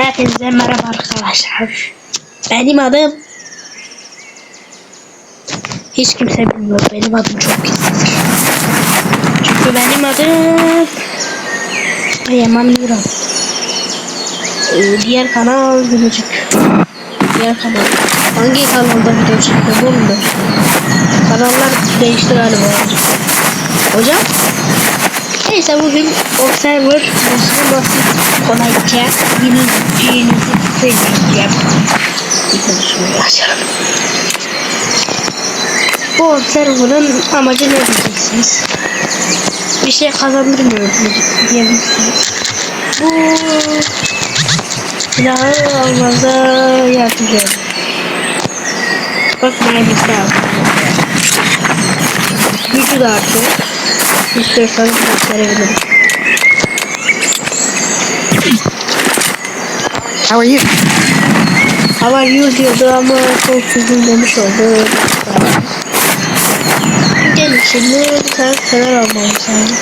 Hepinize merhaba arkadaşlar. Benim adım hiç kimse bilmiyor. Benim adım çok gizlidir. Çünkü benim adım Yaman Miran. Ee, diğer kanal Gülücük. Diğer kanal. Hangi kanalda video çekiyor ben? Kanallar değişti galiba. Hocam? Neyse bugün Observer nasıl basit kolayca bileceğinizi söyleyeceğim. Bir konuşmayı açalım. Bu Observer'ın amacı ne diyeceksiniz? Bir şey kazandırmıyor diyebilirsiniz. Bu silahı almanıza yardımcı olur. Bak bana bir silah Gücü de artıyor. İstiyorsanız gösterebilirim. How are you? How are you diyordu ama çok uzun demiş oldu. Gel şimdi bir tane fener almam lazım.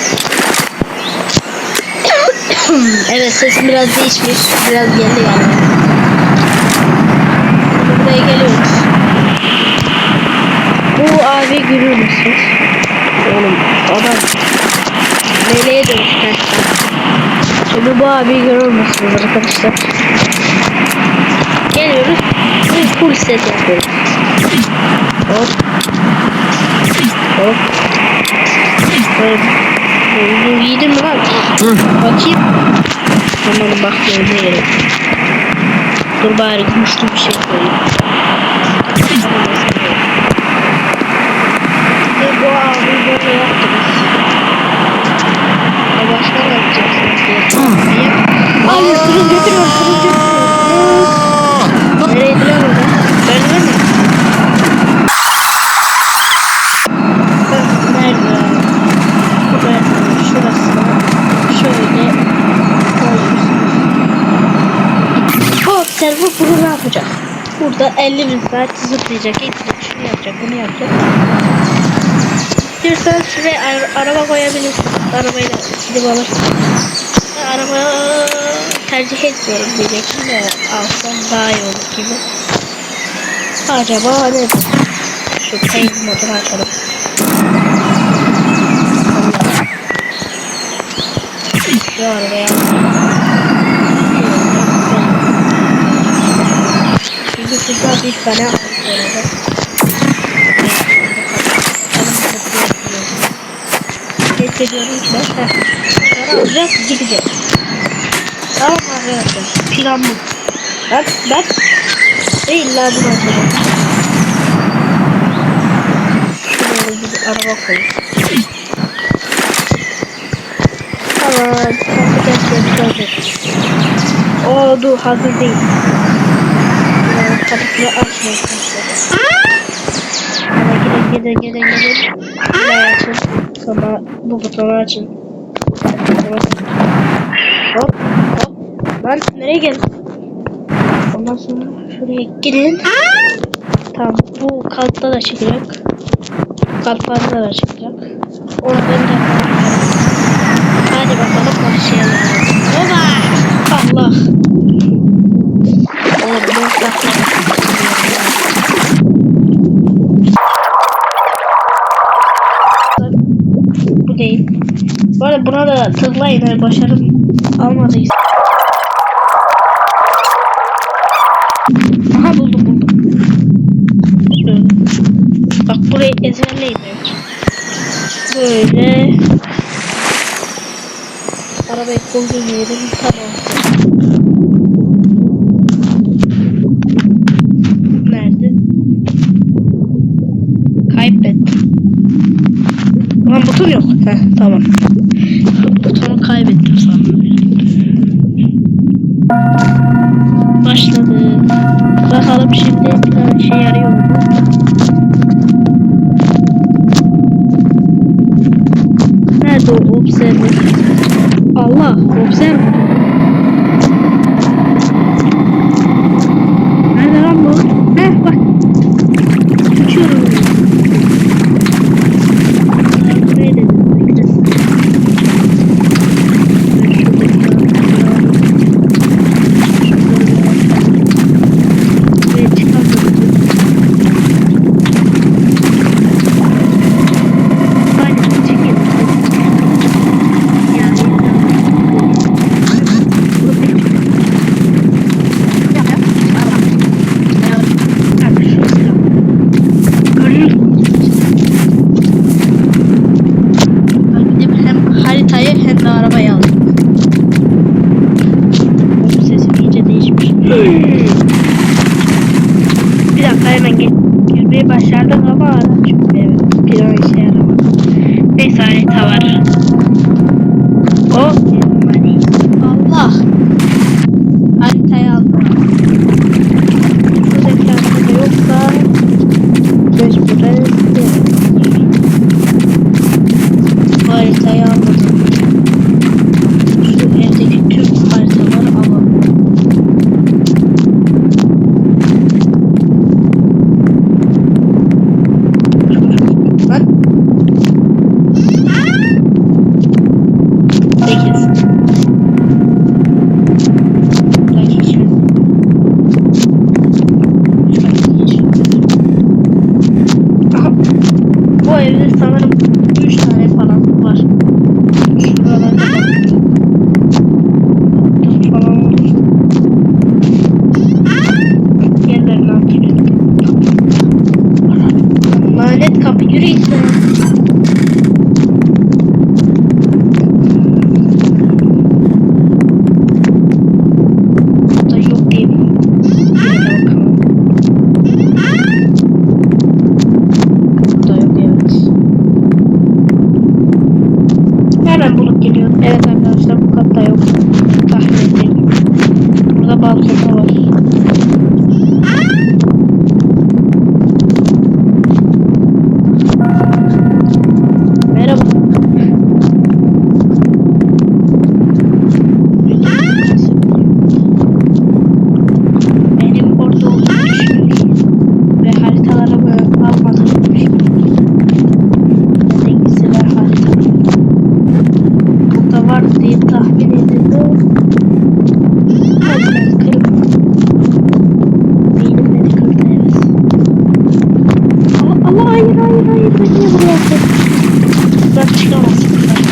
evet sesim biraz değişmiş. Biraz geldi yani. Şimdi buraya geliyoruz. Bu abi görüyor musunuz? Oğlum adam meleğe dönüştü. Şimdi bu abi görüyor musunuz arkadaşlar? Geliyoruz. Bir full set yapıyoruz. Hop. Hop. Hop. Bu yedim mi lan? Bakayım. Hemen bakmıyorum ne gerek. Dur bari güçlü bir şey koyayım. Bu abi böyle Bu observer bunu ne yapacak? Burada 50 bin saat zıplayacak, gidecek, şunu yapacak, bunu yapacak. İstiyorsanız şuraya ara- araba koyabilirsiniz. Arabayla gidip alırsınız. Ben araba tercih etmiyorum diyecektim de alsam daha iyi olur gibi. Acaba nedir? Şu paint modunu açalım. Şu arabaya Şurada bir tane aldık orada. Hissediyorum ki ben Sonra alacağız gideceğiz. Tamam arkadaşlar plan bu. Ben, ben illa bunu açacağım. Şuraya bir araba koyayım. Tamam. Kapıdan hazır. O dur hazır değil. Kapısını açmayın. Ama gidin gidin gidin gidin. Buraya açın. Sonra bu butonu açın. Hop hop. Lan nereye geldin? Ondan sonra şuraya gidin. Tamam bu kalpta da çıkacak. Kalplarda da çıkacak. Oradan da Hadi bakalım başlayalım. Oba! Allah! Bu arada buna da tıklayın yani başarım almadıysa. Aha buldum buldum. Bak burayı ezberleyin. Böyle. Arabayı koyduğum yerim tamam. Nerede? Kaybettim. Lan buton yok. Heh, tamam. Butonu kaybettim sandım. Başladı. Bakalım şimdi bir tane şey yarıyor Sadel 他去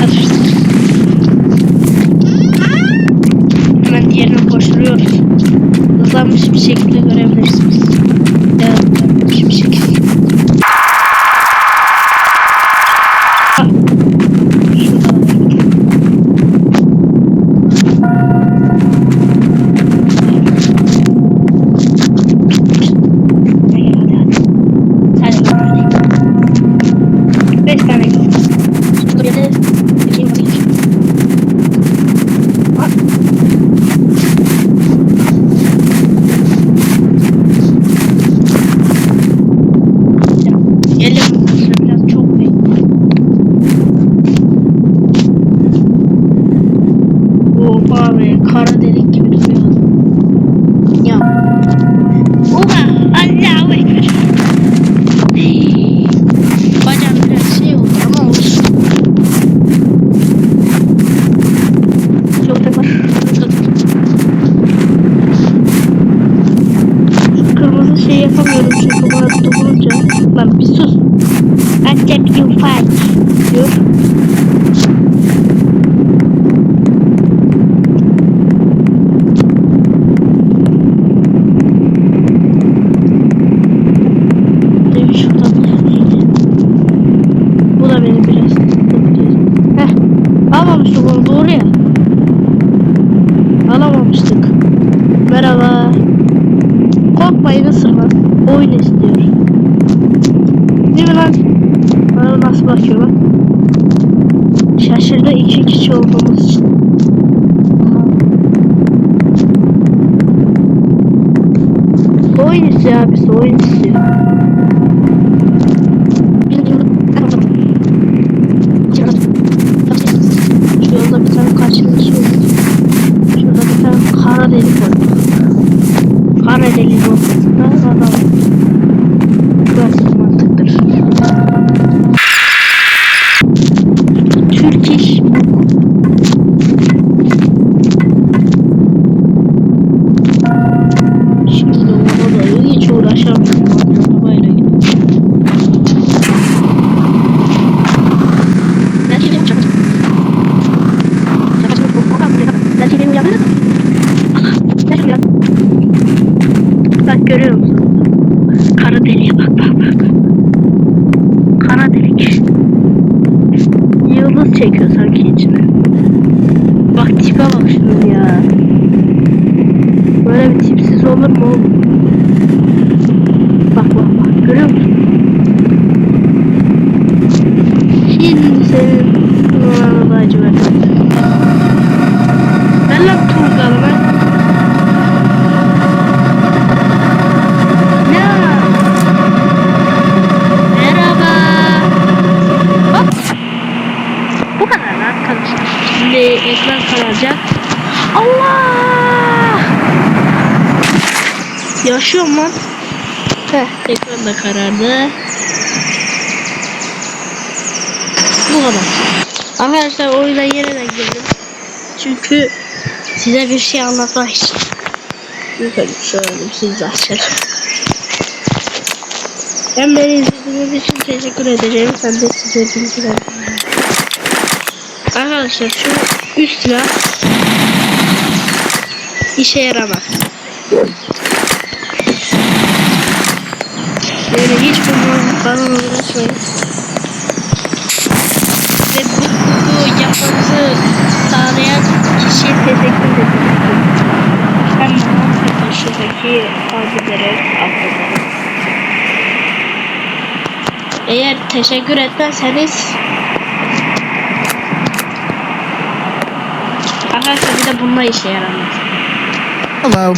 hayır ben diğerine koşturuyoruz. Hızlanmış bir şekilde görebilirsiniz. Evet, bir şekilde. basit öyle. Değil mi lan? Bana nasıl bakıyor bak. Şaşırdı iki kişi olduğumuz için. Oyun istiyor abisi oyun istiyor. Yıldız çekiyor sanki içine. Bak tipe bak şunun ya. Böyle bir tipsiz olur mu oğlum? Bak bak bak görüyor musun? Yaşıyorum lan. Heh, ekran da karardı. Bu kadar. Arkadaşlar oyuna yeniden girdim. Çünkü size bir şey anlatmak için. Yukarı şöyle siz de açar. Ben beni izlediğiniz için teşekkür edeceğim. Sen de size ederim. Arkadaşlar şu üst silah işe yaramaz. Yani hiç bundan bana uğraşmayın. Ve bu, bu yapmanızı sağlayan kişiye teşekkür ederim. Hem bana karşıdaki abilere affederim. Eğer teşekkür etmezseniz Arkadaşlar bir de bununla işe yaramaz. Hello.